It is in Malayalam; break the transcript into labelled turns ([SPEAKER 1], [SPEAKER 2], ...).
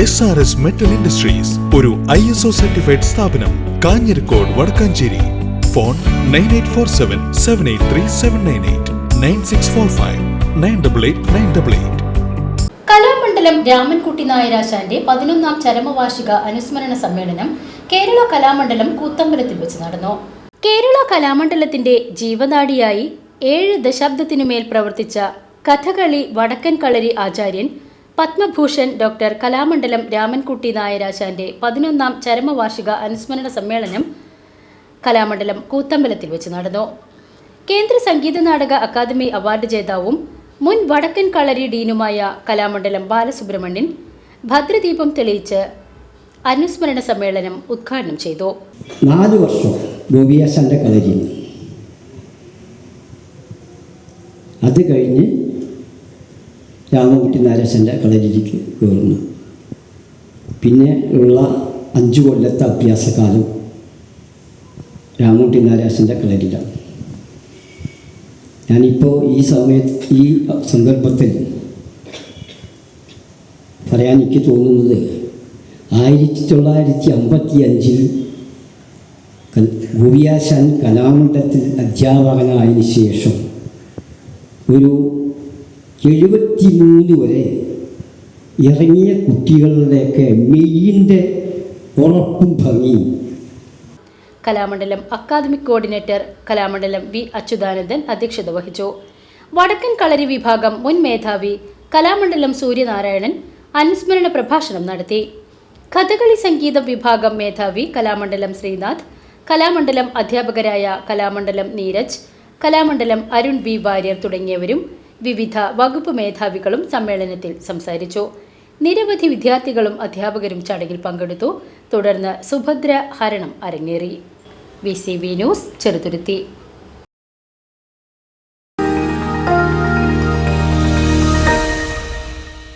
[SPEAKER 1] S R S metal industries ഒരു ഐ എസ് ഒ സർട്ടിഫൈഡ് സ്ഥാപനം Kanjirakode Vadakkanchery. Phone nine eight four seven seven eight three seven nine eight nine six four five nine double eight nine double eight
[SPEAKER 2] Kalamandalam Ramankutty നായരാശാന്റെ പതിനൊന്നാം ചരമവാർഷിക അനുസ്മരണ സമ്മേളനം കേരള കലാമണ്ഡലം കൂത്തമ്പലത്തിൽ വെച്ച് നടന്നു. കേരള കലാമണ്ഡലത്തിന്റെ ജീവനാടിയായി ഏഴ് ദശാബ്ദത്തിനുമേൽ പ്രവർത്തിച്ച കഥകളി വടക്കൻ കളരി ആചാര്യൻ പത്മഭൂഷൺ ഡോക്ടർ കലാമണ്ഡലം രാമൻകുട്ടി നായരാശാന്റെ പതിനൊന്നാം ചരമവാർഷിക അനുസ്മരണ സമ്മേളനം കലാമണ്ഡലം കൂത്തമ്പലത്തിൽ വെച്ച് നടന്നു. കേന്ദ്ര സംഗീത നാടക അക്കാദമി അവാർഡ് ജേതാവും മുൻ വടക്കൻ കളരി ഡീനുമായ കലാമണ്ഡലം ബാലസുബ്രഹ്മണ്യൻ ഭദ്രദീപം തെളിയിച്ച് അനുസ്മരണ സമ്മേളനം ഉദ്ഘാടനം ചെയ്തു.
[SPEAKER 3] നാല് വർഷം കളരിയിൽ അത് കഴിഞ്ഞ് രാമകുട്ടി നാരേശന്റെ കളരിയിലേക്ക് കയറുന്നു. പിന്നെ ഉള്ള അഞ്ച് കൊല്ലത്തെ അഭ്യാസകാലം രാമകുട്ടി നാരാശന്റെ കളരിയിലാണ്. ഞാനിപ്പോൾ ഈ സമയത്ത് ഈ സന്ദർഭത്തിൽ പറയാൻ എനിക്ക് തോന്നുന്നത് ആയിരത്തി തൊള്ളായിരത്തി അമ്പത്തി അഞ്ചിൽ ഗുരിയാശാൻ കലാമണ്ഡലത്തിൽ അധ്യാപകനായതിനു ശേഷം ഒരു എഴുപത്തി മൂന്ന് വരെ ഇറങ്ങിയ കുട്ടികളുടെയൊക്കെ മെയിന്റെ ഉറപ്പും ഭംഗിയും.
[SPEAKER 2] Kalamandalam academic coordinator Kalamandalam V Achuthanandan അധ്യക്ഷത വഹിച്ചു. വടക്കൻ കളരി വിഭാഗം മുൻ മേധാവി കലാമണ്ഡലം സൂര്യനാരായണൻ അനുസ്മരണ പ്രഭാഷണം നടത്തി. കഥകളി സംഗീത വിഭാഗം മേധാവി കലാമണ്ഡലം ശ്രീനാഥ് കലാമണ്ഡലം അധ്യാപകരായ കലാമണ്ഡലം നീരജ് കലാമണ്ഡലം അരുൺ ബി വാര്യർ തുടങ്ങിയവരും വിവിധ വകുപ്പ് മേധാവികളും സമ്മേളനത്തിൽ സംസാരിച്ചു. നിരവധി വിദ്യാർത്ഥികളും അധ്യാപകരും ചടങ്ങിൽ പങ്കെടുത്തു. തുടർന്ന് സുഭദ്ര ഹരണം അരങ്ങേറി. V C V news Cheruthuruthy.